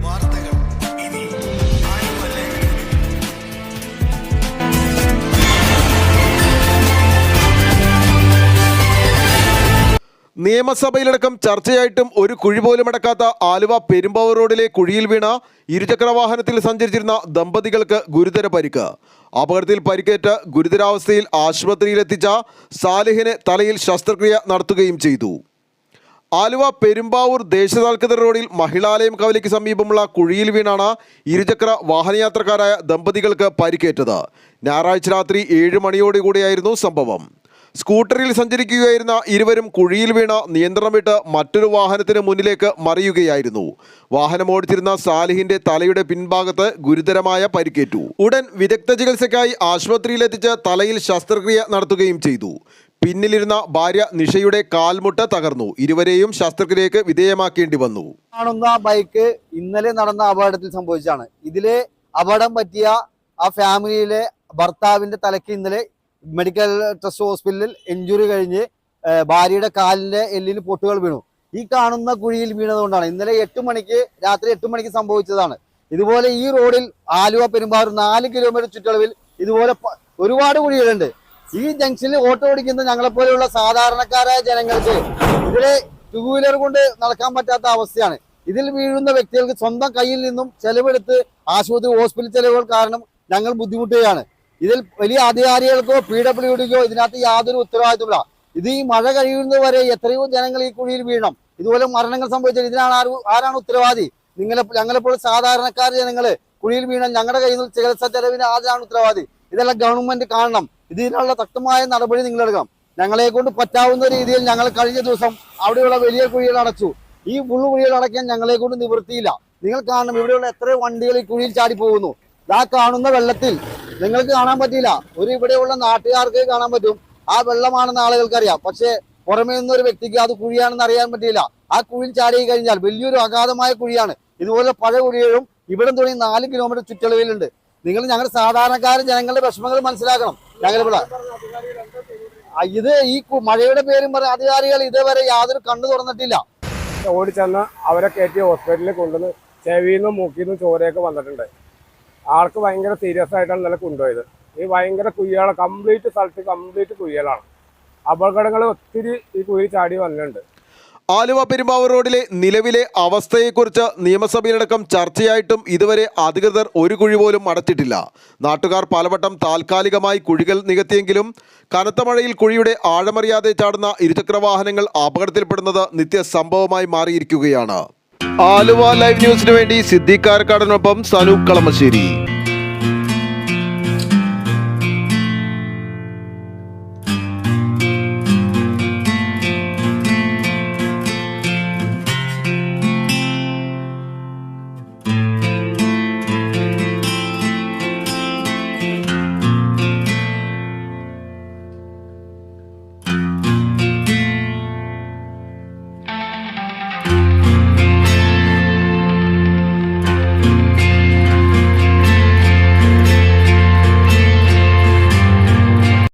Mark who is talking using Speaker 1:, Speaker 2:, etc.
Speaker 1: വാർത്തകൾ ഇനി.
Speaker 2: നിയമസഭയിലടക്കം ചർച്ചയായിട്ടും ഒരു കുഴി പോലും അടക്കാത്ത ആലുവ പെരുമ്പാവൂർ റോഡിലെ കുഴിയിൽ വീണ ഇരുചക്ര വാഹനത്തിൽ സഞ്ചരിച്ചിരുന്ന ദമ്പതികൾക്ക് ഗുരുതര പരിക്ക് അപകടത്തിൽ പരിക്കേറ്റ് ഗുരുതരാവസ്ഥയിൽ ആശുപത്രിയിലെത്തിച്ച സാലിഹിന് തലയിൽ ശസ്ത്രക്രിയ നടത്തുകയും ചെയ്തു ആലുവ പെരുമ്പാവൂർ ദേശസാൽക്കൃത റോഡിൽ മഹിളാലയം കവലയ്ക്ക് സമീപമുള്ള കുഴിയിൽ വീണാണ് ഇരുചക്ര വാഹനയാത്രക്കാരായ ദമ്പതികൾക്ക് പരിക്കേറ്റത്. ഞായറാഴ്ച രാത്രി ഏഴ് മണിയോടുകൂടിയായിരുന്നു സംഭവം. സ്കൂട്ടറിൽ സഞ്ചരിക്കുകയായിരുന്ന ഇരുവരും കുഴിയിൽ വീണ നിയന്ത്രണം വിട്ട് മറ്റൊരു വാഹനത്തിന് മുന്നിലേക്ക് മറിയുകയായിരുന്നു. വാഹനം ഓടിച്ചിരുന്ന സാലിഹിന്റെ തലയുടെ പിൻഭാഗത്ത് ഗുരുതരമായ പരിക്കേറ്റു. ഉടൻ വിദഗ്ധ ചികിത്സയ്ക്കായി ആശുപത്രിയിലെത്തിച്ച് തലയിൽ ശസ്ത്രക്രിയ നടത്തുകയും ചെയ്തു. പിന്നിലിരുന്ന ഭാര്യ നിഷയുടെ കാൽമുട്ട തകർന്നു. ഇരുവരെയും ശസ്ത്രക്രിയക്ക് വിധേയമാക്കേണ്ടി വന്നു.
Speaker 3: കാണുന്ന ബൈക്ക് ഇന്നലെ നടന്ന അപകടത്തിൽ സംഭവിച്ചാണ് ഇതിലെ അപകടം പറ്റിയ ആ ഫാമിലിയിലെ ഭർത്താവിന്റെ തലയ്ക്ക് ഇന്നലെ മെഡിക്കൽ ട്രസ്റ്റ് ഹോസ്പിറ്റലിൽ ഇഞ്ചുറി കഴിഞ്ഞ് ഭാര്യയുടെ കാലിന്റെ എല്ലിന് പൊട്ടുകൾ വീണു. ഈ കാണുന്ന കുഴിയിൽ വീണതുകൊണ്ടാണ്. ഇന്നലെ എട്ട് മണിക്ക് രാത്രി എട്ട് മണിക്ക് സംഭവിച്ചതാണ്. ഇതുപോലെ ഈ റോഡിൽ ആലുവ പെരുമ്പാവൂർ നാല് കിലോമീറ്റർ ചുറ്റളവിൽ ഇതുപോലെ ഒരുപാട് കുഴികളുണ്ട്. ഈ ജംഗ്ഷനിൽ ഓട്ടോ ഓടിക്കുന്ന ഞങ്ങളെപ്പോലെയുള്ള സാധാരണക്കാരായ ജനങ്ങൾക്ക് ഇവിടെ ടൂ വീലർ കൊണ്ട് നടക്കാൻ പറ്റാത്ത അവസ്ഥയാണ്. ഇതിൽ വീഴുന്ന വ്യക്തികൾക്ക് സ്വന്തം കയ്യിൽ നിന്നും ചെലവെടുത്ത് ആശുപത്രി ഹോസ്പിറ്റൽ ചെലവുകൾ കാരണം ഞങ്ങൾ ബുദ്ധിമുട്ടുകയാണ്. ഇതിൽ വലിയ അധികാരികൾക്കോ പി ഡബ്ല്യു ഡിക്കോ ഇതിനകത്ത് യാതൊരു ഉത്തരവാദിത്വമില്ല. ഇത് ഈ മഴ കഴിയുന്നവരെ എത്രയോ ജനങ്ങൾ ഈ കുഴിയിൽ വീഴണം ഇതുപോലെ മരണങ്ങൾ സംഭവിച്ചാൽ ഇതിനാണ് ആര് ആരാണ് ഉത്തരവാദി? നിങ്ങളെ ഞങ്ങളെപ്പോൾ സാധാരണക്കാർ ജനങ്ങൾ കുഴിയിൽ വീണ ഞങ്ങളുടെ കയ്യിൽ നിന്ന് ചികിത്സാ ചെലവിന് ആരാണ് ഉത്തരവാദി? ഇതെല്ലാം ഗവൺമെന്റ് കാണണം. ഇതിനുള്ള ശക്തമായ നടപടി നിങ്ങൾ എടുക്കണം ഞങ്ങളെ കൊണ്ട് പറ്റാവുന്ന രീതിയിൽ ഞങ്ങൾ കഴിഞ്ഞ ദിവസം അവിടെയുള്ള വലിയ കുഴികൾ അടച്ചു. ഈ മുള്ളു കുഴികൾ അടയ്ക്കാൻ ഞങ്ങളെ കൊണ്ട് നിവൃത്തിയില്ല. നിങ്ങൾ കാണണം ഇവിടെയുള്ള എത്ര വണ്ടികൾ ഈ കുഴിയിൽ ചാടി പോകുന്നു ആ കാണുന്ന വെള്ളത്തിൽ നിങ്ങൾക്ക് കാണാൻ പറ്റില്ല ഒരു ഇവിടെയുള്ള നാട്ടുകാർക്ക് കാണാൻ പറ്റും. ആ വെള്ളമാണെന്ന് ആളുകൾക്ക് അറിയാം പക്ഷേ പുറമേ നിന്ന് ഒരു വ്യക്തിക്ക് അത് കുഴിയാണെന്ന് അറിയാൻ പറ്റില്ല ആ കുഴിയിൽ ചാടി കഴിഞ്ഞാൽ വലിയൊരു അഗാധമായ കുഴിയാണ്. ഇതുപോലെ പഴയ കുഴികളും ഇവിടെ തുടങ്ങി നാല് കിലോമീറ്റർ ചുറ്റളവിലുണ്ട്. നിങ്ങൾ ഞങ്ങളുടെ സാധാരണക്കാരൻ ജനങ്ങളുടെ വിഷമങ്ങൾ മനസ്സിലാക്കണം. ഞങ്ങളിവിടെ ഇത് ഈ മഴയുടെ പേരും പറഞ്ഞ അധികാരികൾ ഇതേവരെ യാതൊരു കണ്ണു തുറന്നിട്ടില്ല.
Speaker 4: ഓടിച്ചെന്ന് അവരെ കയറ്റി ഹോസ്പിറ്റലിൽ കൊണ്ടുവന്ന് ചെവിയിൽ നിന്നും മൂക്കിൽ നിന്നും ചോരയൊക്കെ വന്നിട്ടുണ്ട്. ആൾക്ക് ഭയങ്കര സീരിയസ് ആയിട്ടാണ് ഇന്നലെ കൊണ്ടുപോയത്. ഈ ഭയങ്കര കുയ്യാണ് കംപ്ലീറ്റ് സ്ഥലത്ത് കംപ്ലീറ്റ് കുയ്യലാണ് അപകടങ്ങൾ ഒത്തിരി ഈ കുഴി ചാടി വന്നിട്ടുണ്ട്.
Speaker 2: ആലുവ പെരുമ്പാവൂർ റോഡിലെ നിലവിലെ അവസ്ഥയെക്കുറിച്ച് നിയമസഭയിലടക്കം ചർച്ചയായിട്ടും ഇതുവരെ അധികൃതർ ഒരു കുഴി പോലും അടച്ചിട്ടില്ല. നാട്ടുകാർ പലവട്ടം താൽക്കാലികമായി കുഴികൾ നികത്തിയെങ്കിലും കനത്ത മഴയിൽ കുഴിയുടെ ആഴമറിയാതെ ചാടുന്ന ഇരുചക്ര വാഹനങ്ങൾ അപകടത്തിൽപ്പെടുന്നത് നിത്യസംഭവമായി മാറിയിരിക്കുകയാണ്. ആലുവ ലൈവ് ന്യൂസിനു വേണ്ടി സിദ്ദീഖ് കാരക്കാടനൊപ്പം സനൂപ് കളമശ്ശേരി.